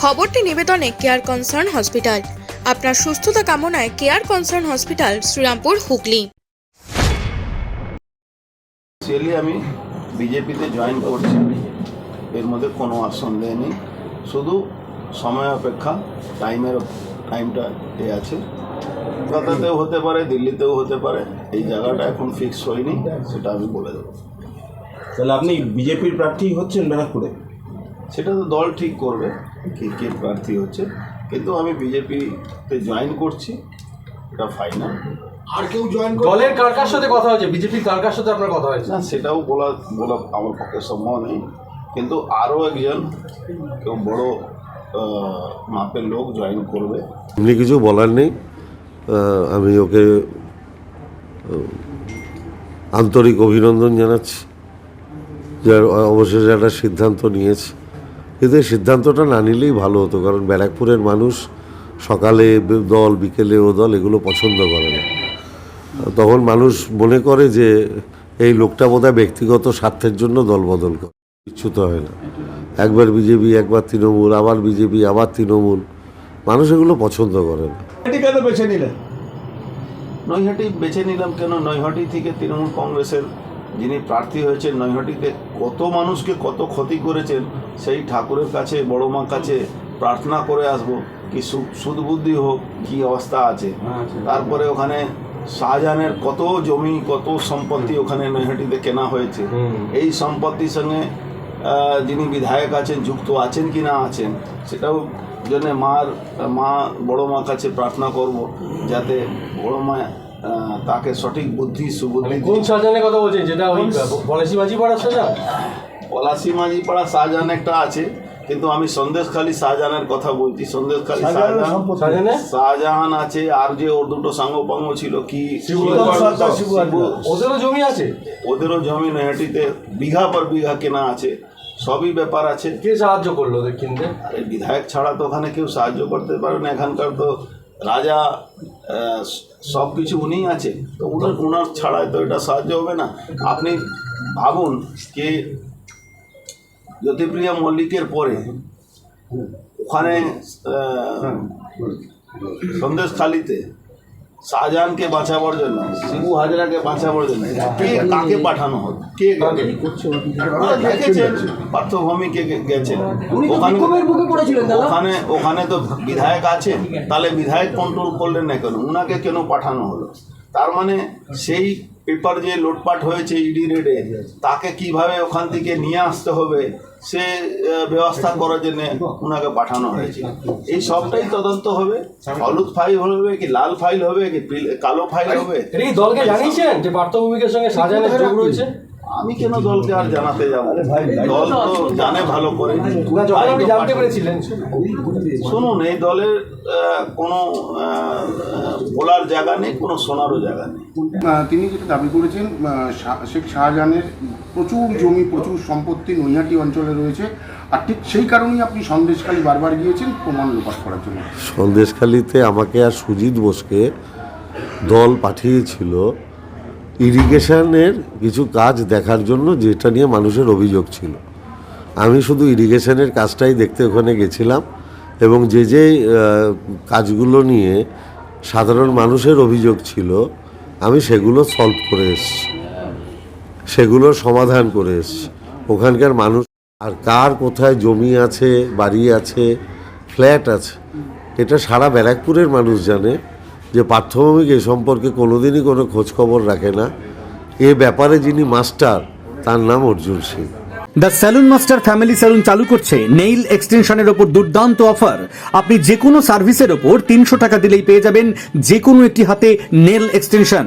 খবরটি নিবেদনে care concern hospital আপনার সুস্থতা কামনায় care concern hospital Serampore Hooghly. Actually আমি বিজেপিতে জয়েন করছি। এর মধ্যে কোনো সন্দেহ নেই শুধু সময় অপেক্ষা টাইমের টাইমটা এ আছে। কলকাতাতেও হতে পারে দিল্লিতেও হতে পারে। এই জায়গাটা এখন ফিক্স হয়নি সেটা আমি বলে দেবো। তাহলে আপনি বিজেপির প্রার্থী হচ্ছেন ব্যারাকপুরে? সেটা তো দল ঠিক করবে। কে কে প্রার্থী হচ্ছে। কিন্তু আমি বিজেপিতে জয়েন করছি। এটা ফাইনাল আর কেউ জয়েন দলের কার কার সাথে কথা হয়েছে বিজেপির কার কার সাথে আপনার কথা হয়েছে। না সেটাও বলা বলা আমার পক্ষে সম্ভব নেই। কিন্তু আরও একজন কেউ বড় মাপের লোক জয়েন করবে। এমনি কিছু বলার নেই। আমি ওকে আন্তরিক অভিনন্দন জানাচ্ছি। যার অবশেষে একটা সিদ্ধান্ত নিয়েছে। এই সিদ্ধান্তটা না নিলেই ভালো হতো কারণ ব্যারাকপুরের মানুষ সকালে দল বিকেলে ও দল এগুলো পছন্দ করে না। তখন মানুষ মনে করে যে এই লোকটা বোধহয় ব্যক্তিগত স্বার্থের জন্য দল বদল করে। কিচ্ছু তো হয় না। একবার বিজেপি একবার তৃণমূল আবার বিজেপি আবার তৃণমূল। মানুষ এগুলো পছন্দ করে না। কেন বেছে নিলেন? নৈহাটি বেছে নিলাম কেন? নৈহাটি থেকে তৃণমূল কংগ্রেসের যিনি প্রার্থী হয়েছেন নৈহাটিতে কত মানুষকে কত ক্ষতি করেছেন সেই ঠাকুরের কাছে বড় মার কাছে প্রার্থনা করে আসব কি সুদবুদ্ধি হোক কি অবস্থা আছে। তারপরে ওখানে শাহজাহানের কত জমি কত সম্পত্তি ওখানে নৈহাটিতে কেনা হয়েছে। এই সম্পত্তির সঙ্গে যিনি বিধায়ক আছেন যুক্ত আছেন কি না আছেন সেটাও জন্য মার মা বড় মা কাছে প্রার্থনা করব যাতে বড় মা তাকে সঠিক বুদ্ধি সুবুদ্ধি মানে কোন শাহজাহানের কথা বলছেন? যেটা ওই পলাশি পাড়ার শাহজাহান পলাশি শাহজাহান একটা আছে কিন্তু আমি সন্দেশখালী শাহজাহানের কথা বলছি। সন্দেশখালী শাহজাহান আছে আর যে ওর দুটো সাঙ্গপাঙ্গ ছিল কি ওদেরও জমি আছে? ওদেরও জমি নৈহাটিতে বিঘা পর বিঘা কেনা আছে সবই ব্যাপার আছে। কে সাহায্য করল ওদের কিনতে? আর বিধায়ক ছাড়া তো ওখানে কেউ সাহায্য করতে পারে না এখানকার তো রাজা সব কিছু উনিই আছে তো উনার ওনার ছাড়ায় তো এটা সাহায্য হবে না। আপনি ভাবুন কি জ্যোতিপ্রিয়া মল্লিকের পরে ওখানে আহ, সন্দেশখালিতে শাহজাহানকে বাঁচাবার জন্য শিবু হাজরাকে বাঁচাবার জন্য কে কাকে পাঠানো হবে? কে দেখেছেন পার্থভূমি কে গে- গেছেন ওখানে ওখানে ওখানে তো বিধায়ক আছে। তাহলে বিধায়ক কন্ট্রোল করলেন না কেন? উনাকে কেন পাঠানো হলো? তার মানে সেই পেপার যে লোটপাট হয়েছে ইডি রেডে তাকে কীভাবে ওখান থেকে নিয়ে আসতে হবে সে ব্যবস্থা করার জন্য ওনাকে পাঠানো হয়েছে। এই সবটাই তদন্ত হবে। হলুদ ফাইল হবে কি লাল ফাইল হবে কি কালো ফাইল হবে? দলকে জানিয়েছেন যে পার্থভূমিকের সঙ্গে সাজানো যোগ রয়েছে। আমি কেন দলকে আর জানাতে যাব? দল তো জানে ভালো করে। জানতে পেরেছিলেন শুনুন এই দলের কোনো বলার জায়গা নেই কোনো শোনারও জায়গা নেই। তিনি যেটা দাবি করেছেন শেখ শাহজাহানের প্রচুর জমি প্রচুর সম্পত্তি নৈহাটি অঞ্চলে রয়েছে। আর ঠিক সেই কারণেই আপনি সন্দেশখালী বারবার গিয়েছেন প্রমাণ লোপাট করার জন্য। সন্দেশখালীতে আমাকে আর সুজিত বোসকে দল পাঠিয়েছিল ইরিগেশনের কিছু কাজ দেখার জন্য যেটা নিয়ে মানুষের অভিযোগ ছিল। আমি শুধু ইরিগেশনের কাজটাই দেখতে ওখানে গেছিলাম এবং যে যে কাজগুলো নিয়ে সাধারণ মানুষের অভিযোগ ছিল, আমি সেগুলো সলভ করে এসেছি। সেগুলোর সমাধান করে এসেছি। ওখানকার মানুষ, আর কার কোথায় জমি আছে, বাড়ি আছে, ফ্ল্যাট আছে, এটা সারা ব্যারাকপুরের মানুষ জানে। যে পার্থভূমিক এ সম্পর্কে কোনোদিনই কোনো খোঁজখবর রাখে না। এ ব্যাপারে যিনি মাস্টার, তার নাম Arjun Singh. The salon master family salon চালু করছে নেইল এক্সটেনশনের ওপর দুর্দান্ত অফার। আপনি যে কোনো সার্ভিসের ওপর তিনশো টাকা দিলেই পেয়ে যাবেন যে কোনো একটি হাতে নেল এক্সটেনশন।